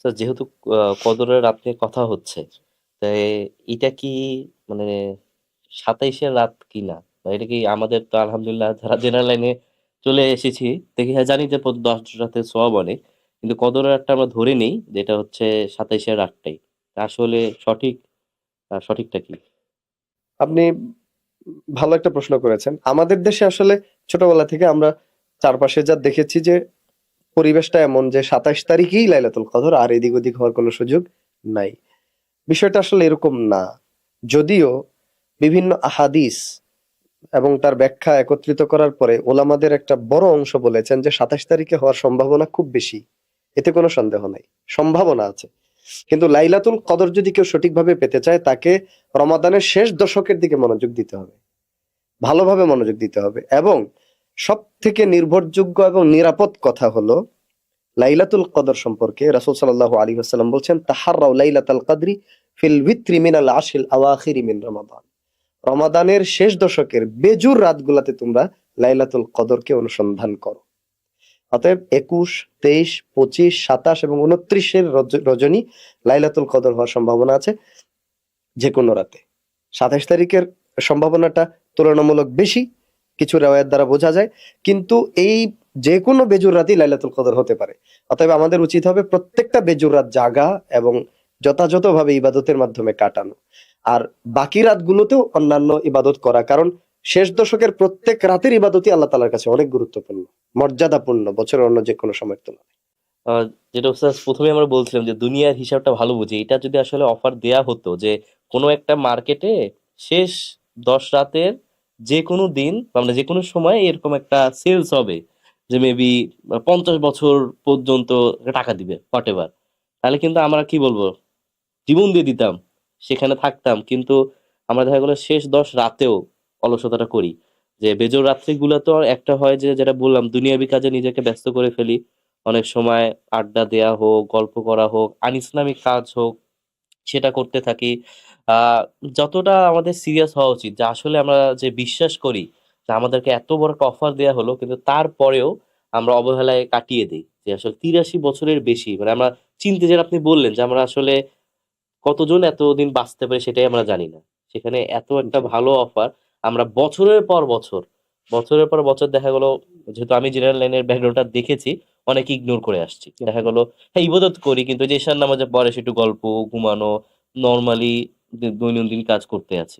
Sir যেহেতু কদরের রাত নিয়ে কথা হচ্ছে, তাই এটা কি মানে সাতাইশের রাত কি না এটা কি আমাদের তো আলহামদুলিল্লাহ যারা জেনারেল লাইনে চলে এসেছি, দেখি হ্যাঁ জানি যে দশ রাতে সওয়াব অনেক, কিন্তু কদরের রাতটা আমরা ধরে নেই, যেটা হচ্ছে সাতাইশের রাতটাই। আসলে সঠিক সঠিকটা কি? আপনি ভালো একটা প্রশ্ন করেছেন। আমাদের দেশে আসলে ছোটবেলা থেকে আমরা চারপাশে যা দেখেছি যে পরিবেশটা এমন যে সাতাশ তারিখেই লাইলাতুল কদর আর এদিক ওদিক হওয়ার কোনো সুযোগ নাই। বিষয়টা আসলে এরকম না। যদিও বিভিন্ন আহাদিস এবং তার ব্যাখ্যা একত্রিত করার পরে ওলামাদের একটা বড় অংশ বলেছেন যে সাতাশ তারিখে হওয়ার সম্ভাবনা খুব বেশি। এতে কোনো সন্দেহ নাই, সম্ভাবনা আছে। কিন্তু লাইলাতুল কদর যদি কেউ সঠিকভাবে পেতে চায়, তাকে রমাদানের শেষ দশকের দিকে মনোযোগ দিতে হবে। ভালোভাবে মনোযোগ দিতে হবে এবং সব থেকে নির্ভরযোগ্য এবং নিরাপদ কথা হলো লাইলাতুল কদর সম্পর্কে রাসূল সাল্লাল্লাহু আলী ওয়াসাল্লাম বলছেন, তাহাররাউ লাইলাতাল কদরি ফিল ভিত্রি মিনাল আশিল আওয়াখিরি মিন রমাদান। রমাদানের শেষ দশকের বেজুর রাতগুলাতে তোমরা লাইলাতুল কদরকে অনুসন্ধান করো। অতএব একুশ, তেইশ, পঁচিশ, সাতাশ এবং উনত্রিশের রজ- রজনী লাইলাতুল কদর হওয়ার সম্ভাবনা আছে যে কোনো রাতে। সাতাশ তারিখের সম্ভাবনাটা তুলনামূলক বেশি কিছু রেওয়ায়েত দ্বারা বোঝা যায়। কিন্তু এই যে কোনো বেজুর রাতই লাইলাতুল কদর হতে পারে। অতএব আমাদের উচিত হবে প্রত্যেকটা বেজুর রাত জাগা এবং যথাযথভাবে ইবাদতের মাধ্যমে কাটানো। আর বাকি রাতগুলোতেও অন্যান্য ইবাদত করা, কারণ শেষ দশকের প্রত্যেক রাতের ইবাদতই আল্লাহ তালার কাছে অনেক গুরুত্বপূর্ণ, মর্যাদাপূর্ণ, বছরের অন্য যে কোনো সময়ের তুলনায়। যেটা স্যার প্রথমে আমরা বলছিলাম যে দুনিয়ার হিসাবটা ভালো বুঝি। এটা যদি আসলে অফার দেয়া হতো যে কোনো একটা মার্কেটে শেষ দশ রাতের যে কোনো দিন মানে যে কোনো সময় এরকম একটা সেলস হবে যে মেবি পঞ্চাশ বছর পর্যন্ত টাকা দিবে হোয়াট এভার তাহলে কিন্তু আমরা কি বলব? জীবন দিয়ে দিতাম, সেখানে থাকতাম। কিন্তু আমরা দেখা গেলো শেষ দশ রাতেও অলসতাটা করি। যে বেজোর রাত্রিগুলো তো একটা হয় যে যেটা বললাম, দুনিয়াবি কাজে নিজেকে ব্যস্ত করে ফেলি। অনেক সময় আড্ডা দেয়া হোক, গল্প করা হোক আনইসলামিক কাজ হোক সেটা করতে থাকি। আহ যতটা আমাদের সিরিয়াস হওয়া উচিত যে আসলে আমরা যে বিশ্বাস করি যে আমাদেরকে এত বড় একটা অফার দেওয়া হলো কিন্তু তারপরেও আমরা অবহেলায় কাটিয়ে দিই যে আসলে তিরাশি বছরের বেশি। মানে আমরা চিনতে যেটা আপনি বললেন যে আমরা আসলে কতজন এতদিন বাঁচতে পারে সেটাই আমরা জানি না। সেখানে এত একটা ভালো অফার আমরা বছরের পর বছর বছরের পর বছর দেখা গেলো যেহেতু আমি জেনারেল লাইনের ব্যাকগ্রাউন্ডটা দেখেছি অনেক ইগনোর করে আসছি। দেখা গেলো হ্যাঁ ইবাদত করি, কিন্তু যে ঈশান নামাজে পরে একটু গল্প, ঘুমানো নর্মালি দৈনন্দিন কাজ করতে আছি।